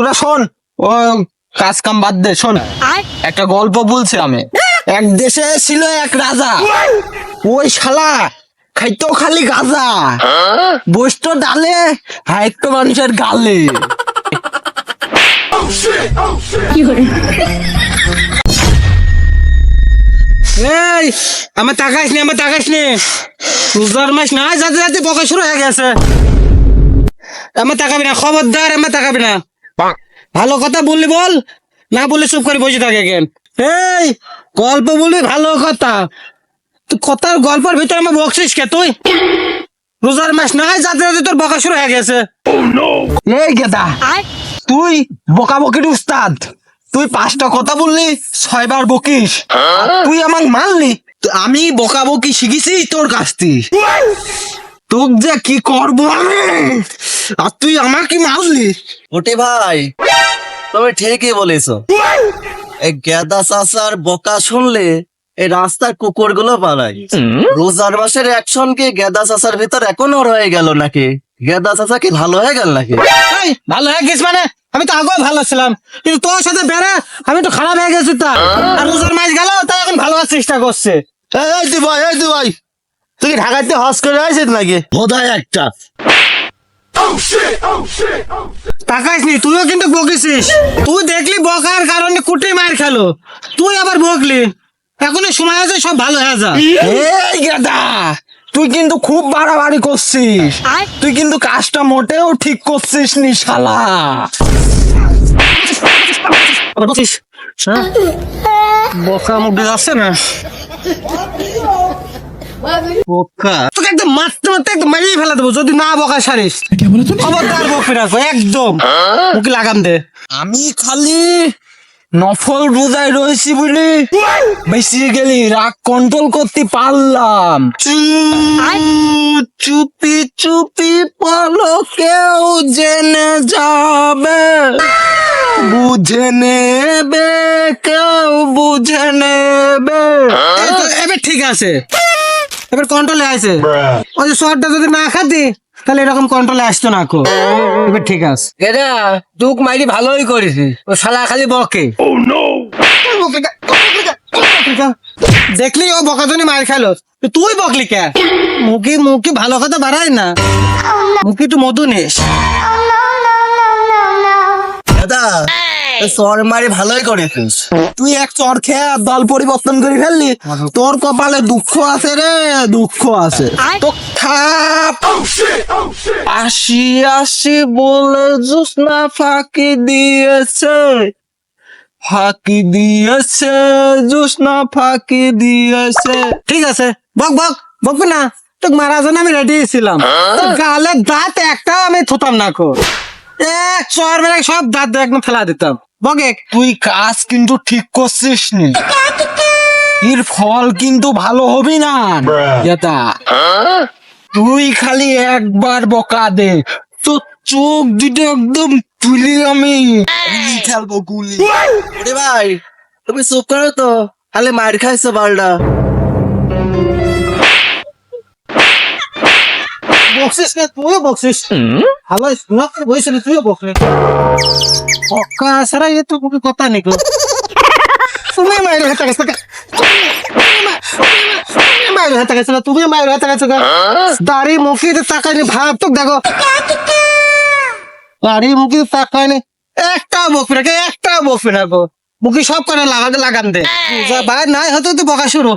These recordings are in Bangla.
তোরা শোন ও কাজ কাম বাদ দে শোন। একটা গল্প বলছি আমি। এক দেশে ছিল এক রাজা। ওই শালা খাইতো খালি গাজা। বসতো ডালে হাইতো মানুষের গালে। এই আমার তাকাইস নি আমার তাকাইস নি রোজার মাস না যাতে যাতে বকা শুরু হয়ে গেছে। আমার তাকাবি না খবরদার আমার তাকাবি না। ভালো কথা বললি বল। না বললে চুপ করে বসে থাকে কেন? এই গল্প বলবি ভালো কথা। তুই কথার গল্পের ভিতরে আমার বকছিস কে তুই? রোজার মাস না যাতে যাতে তোর বকা শুরু হয়ে গেছে। এই গেদা তুই বকা বকির উস্তাদ। তুই পাঁচটা কথা বললি ছয়বার বকিস। আর তুই আমাকে মারলি। তো আমি বকা বকি শিখেছি তোর কাছ থেকে। তোর যে কি করব আমি? আর তুই আমাকে মারলি? ওটে ভাই তুমি ঠিকই বলেছ। এই গেদা চাচার বকা শুনলে এই রাস্তার কুকুরগুলো পালায় রোজার মাসের অ্যাকশন কি গেদা চাচার ভিতর এখনও রয়ে গেল নাকি? গেদা চাচা কি ভালো হয়ে গেল নাকি? ভালো হয়ে গেছিস মানে? আমি তো আগেও ভালো ছিলাম। কিন্তু তোর সাথে বেড়ে আমি তো খারাপ হয়ে গেছি তা। আর রোজার মাস গেল তাই এখন ভালো হওয়ার চেষ্টা করছে। এই তুই ভাই এই তুই ভাই। তুই কি ঢাকাতে হস করে আসিস নাকি? বোধহয় একটা। তাকাইস নি তুইও কিন্তু বকিছিস। তুই দেখলি বকার কারণে কুটি মার খেলো। তুই আবার বকলি। এখনও সময় আছে সব ভালো হয়ে যা। এই গেদা তুই কিন্তু খুব বাড়াবাড়ি করছিস। তুই কিন্তু কাজটা মোটেও ঠিক করছিস নি শালা। হ্যাঁ? বকা মুখে যাচ্ছে না। তোকে একদম মারতে মারতে একদম মারিয়ে ফেলা দেবো যদি না বকা সারিস। খবরদার বকবি রাখব একদম। মুখে লাগাম দে। আমি খালি নফল রোজায় রয়েছি বলে বেশি গেলি রাগ কন্ট্রোল করতে পারলাম। চুপি চুপি পালো কেউ জেনে যাবে। বুঝে নেবে কেউ বুঝে নেবে। এবার ঠিক আছে। এবার কন্ট্রোলে আছে ওই যে শর্টটা যদি না খাতি তাহলে এরকম কন্ট্রোলে আসতো না কো। এবার ঠিক আছে। এটা দুঃখ মাইরি ভালোই করেছিস ও শালা খালি বকে। দেখলি ও বকাজনি মার খেলো। তুই বকলি কে? মুখি মুখি ভালো কথা বাড়ায় না। মুখি একটু মধু নিস। গেদা সর মারি ভালোই করেছিস তুই এক চর খেয়ে দল পরিবর্তন করে ফেললি। তোর কপালে দুঃখ আছে রে দুঃখ আছে। তো খাপ। আসি আসি বলে জোসনা ফাঁকি দিয়েছে। ফাঁকি দিয়েছে জোসনা ফাঁকি দিয়েছে। ঠিক আছে বক বক বকবে না। তোকে মারার জন্য আমি রেডি ছিলাম। তোর গালে দাঁত একটাও আমি থুতাম না কো। এক চর বেড়ে সব দাঁত একদম ফেলা দিতাম। বকে তুই কাজ কিন্তু ঠিক করছিস নি এর ফল কিন্তু ভালো হবে না যেটা তুই খালি একবার বকা দে তো চোখ দুটো একদম তুলি আমি। খেলব গুলি। ওরে ভাই তুমি চুপ করো তো খালি মার খাইছো বালটা। বকছিস না তুইও বকছিস ভালো শোনা করে বইছিস তুইও বকছিস বকা সারা এ তো কোনো কথা নেই গো। তুমি মায়ের হাতে গেছে মায়ের হাতে গেছে না তুমি মায়ের হাতে গেছে দাড়ি মুখি তাকায়নি ভাব তো দেখো। দাড়ি মুখি তাকায়নি। একটা বকবি না একটা বকবি না গো মুখি সব করে লাগাতে লাগান দে। যা বাইর নাই হয়তো তুই বকা শুরু।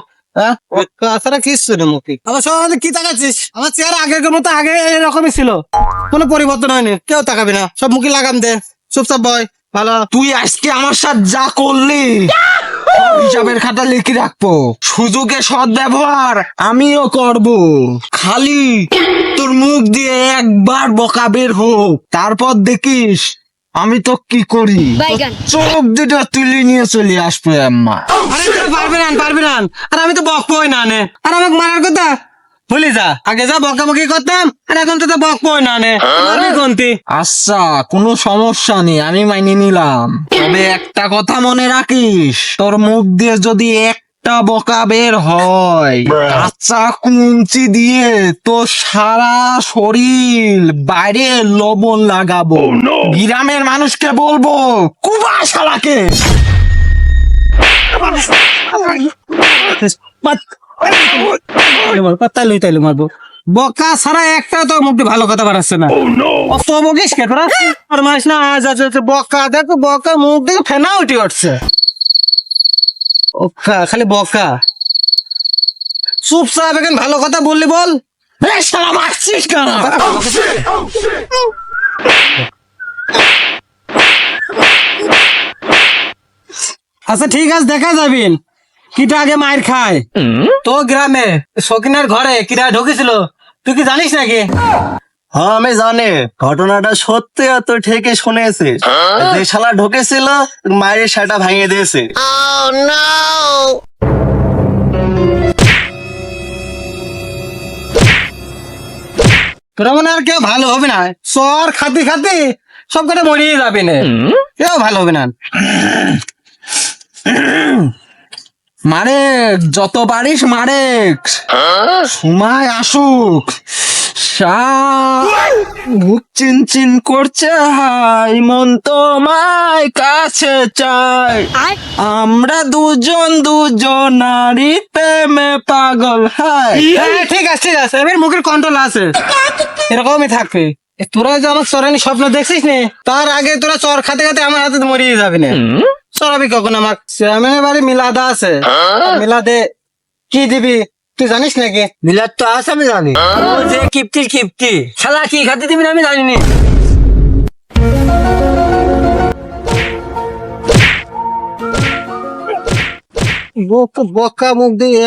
তাছাড়া কিচ্ছু নেই মুখি আবার সব কি তাকাচ্ছিস? আমার চেহারা আগের মতো আগে এরকমই ছিল। কোনো পরিবর্তন হয়নি কেউ তাকাবি না। সব মুখি লাগাম দে। চুপচাপ বয় ভালো। তুই আজকে আমার সাথে যা করলি হিসাবের খাতা লিখে রাখব। সুযোগে সৎ ব্যবহার আমিও করব। খালি তোর মুখ দিয়ে একবার বকা বের হোক তারপর দেখিস আমি তো কি করি। চোখ দুটো তুলে নিয়ে চলে আসবে আম্মা। পারবি না পারবি না। আর আমি তো বকবই না নে। আর আমাকে মারার কথা? ভুলি যা। আগে যা বকাবকি করতাম আর এখন তো তো বকবই না নে। মারবি কোনটি? আচ্ছা কোনো সমস্যা নেই আমি মাইনে নিলাম। তবে একটা কথা মনে রাখিস তোর মুখ দিয়ে যদি এক একটা বকা বের হয়। কাঁচা কুঞ্চি দিয়ে তো সারা শরীর বাইরে লবণ লাগাবো। গ্রামের মানুষকে বলব কুবা শালাকে! তাইলে তাইলে মারবো বকা ছাড়া একটা তো মুখে ভালো কথা বাড়াচ্ছে না। অত বকিস কে তোরা? মাস না আজ আজ আজ বকা দেখো বকা মুখ দেখে ফেনা উঠে উঠছে। ওকা খালি বকা। চুপচাপ এখন ভালো কথা বললি বল। শালা মারছিস কেন? আচ্ছা ঠিক আছে দেখা যাবেন কিটা আগে মায়ের খায়। তো গ্রামে সকিনার ঘরে কিরা ঢুকেছিল। তুই কি জানিস নাকি? হ্যাঁ আমি জানি। ঘটনাটা সত্যি আর তুই ঠিকই শুনেছি। যে শালা ঢুকেছিল মায়ের সেটা ভাঙিয়ে দিয়েছে। তোরা মনে আর কেউ ভালো হবে না। সর খাতি খাতি সব কটা মরিয়ে যাবে না। কেউ ভালো হবে না। মারে যত পারিস মারে। সময় আসুক। সা- বুক চিন চিন করছে হাই মন তোমায় কাছে চাই। আমরা দুজন দুজনারই প্রেমে পাগল হাই। হ্যাঁ, ঠিক আছে ঠিক আছে। এবার মুখের কন্ট্রোল আছে। এরকমই থাকবে। তোরা যে আমার চরানি স্বপ্ন দেখছিস নে তার আগে তোরা চর খাতে খাতে আমার হাতে মরিয়ে যাবি না। চড়াবি কখন? আমার চেয়ারম্যানের বাড়ি মিলাদা আছে। মিলাদে কি দিবি? তুই জানিস নাকি? মিলাদ তো আছে আমি জানি। ও যে কিপ্তির কিপ্তি। শালা কি খাতে দিবি না আমি জানিনি। বকা মুখ দিয়ে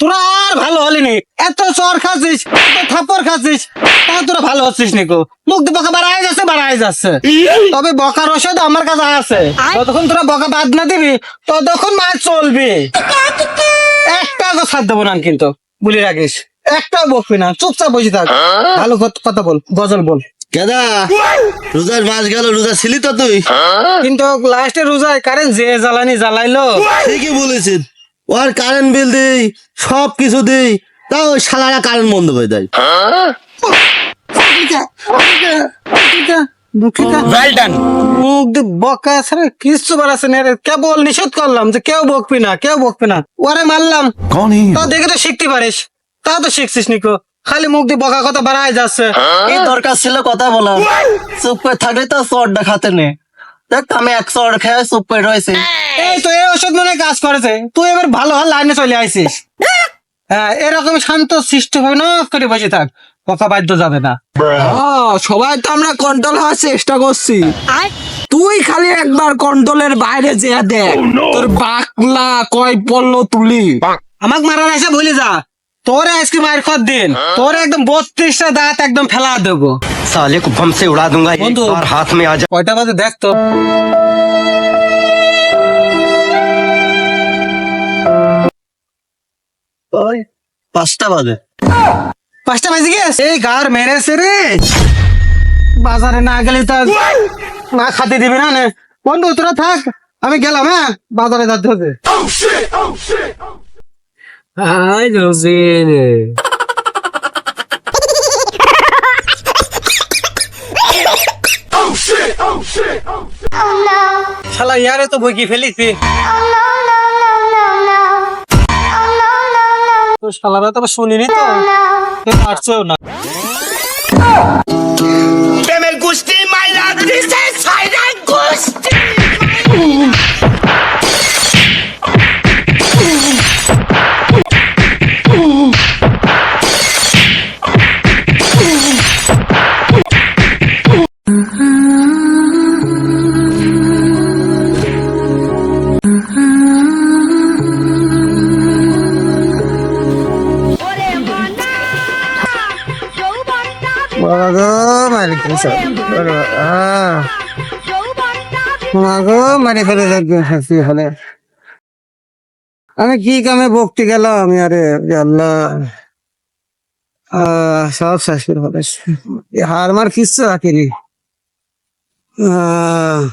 তোরা আর ভালো হলি নি এত চর খাচ্ছিস এত খাচ্ছিস। তা তোরা ভালো হচ্ছিস নিকো? মুখ দিয়ে বকা বাড়াই যাচ্ছে বাড়াই যাচ্ছে। তবে বকার ওষুধ আমার কাছে আছে। ততক্ষণ তোরা বকা বাদ না দিবি ততক্ষণ মাছ চলবি। একটা ছাড় দেবো না কিন্তু বলি রাখিস একটাও বকবি না চুপচাপ বসে থাক। ভালো কথা বল গজল বল। কেদা রোজার মাস গেল রোজা ছিলি তো তুই? কিন্তু লাস্টে রোজায় কারেন্ট যে জ্বালানি জ্বালাইলো। ঠিকই বলেছেন। ওর কারেন্ট বিল দেই সব কিছু দেই তাও ওই শালারা কারেন্ট বন্ধ করে দেয়। মুখ দিয়ে বকা না রে। কেবল নিষেধ করলাম যে কেউ বকবি না কেউ বকবি না। ওরে মারলাম। তা দেখে তো শিখতে পারিস। তা তো শিখছিস নিকো। খালি মুখ দিয়ে বকা কথা বাড়াই যাচ্ছে। কি দরকার ছিল কথা বলা চুপ করে থাকলে তো চরটা খাতে নে। দেখ আমি এক চর খেয়ে চুপ করে রয়েছে। এই তো এই ওষুধ মনে হয় কাজ করেছে। তুই এবার ভালো ভালো লাইনে চলে আইছিস। হ্যাঁ এরকম শান্ত সৃষ্টি হবে না করে বসে থাক। কথা বাধ্য যাবে না। সবাই তো আমরা কন্ট্রোল হওয়ার চেষ্টা করছি। তুই খালি একবার কন্ট্রোলের বাইরে যে দেখ। oh, তোর বাকলা কয় পল্ল তুলি। আমাকে মারার এসে ভুলে যা। তোরে আজকে মায়ের খত দিন। হ্যাঁ। তোরে একদম বত্রিশটা দাঁত একদম ফেলা দেবো। সালে কো সে উড়া দুঙ্গা। বন্ধু হাত মে আজ। কয়টা বাজে দেখ তো। পাঁচটা বাজে। পাঁচটা বাজে গেছে এই গার মেরেছে রে। বাজারে না গেলে তো না খাতে দিবে না বন্ধু তোরা থাক। আমি গেলাম হ্যাঁ? বাজারে যাতে হবে oh, শালা ইয়ারে তো ভুগি ফেলিছি। oh, শালারা তবে শুনিনি তো। পারছেও না। মাগো মারি মাগো মারি ফেলে হাসি হলে। আমি কি কামে বকতে গেলাম আমি আরে আল্লাহ। আহ, সব শেষ করে হার মার কিচ্ছু রাখিনি আহ।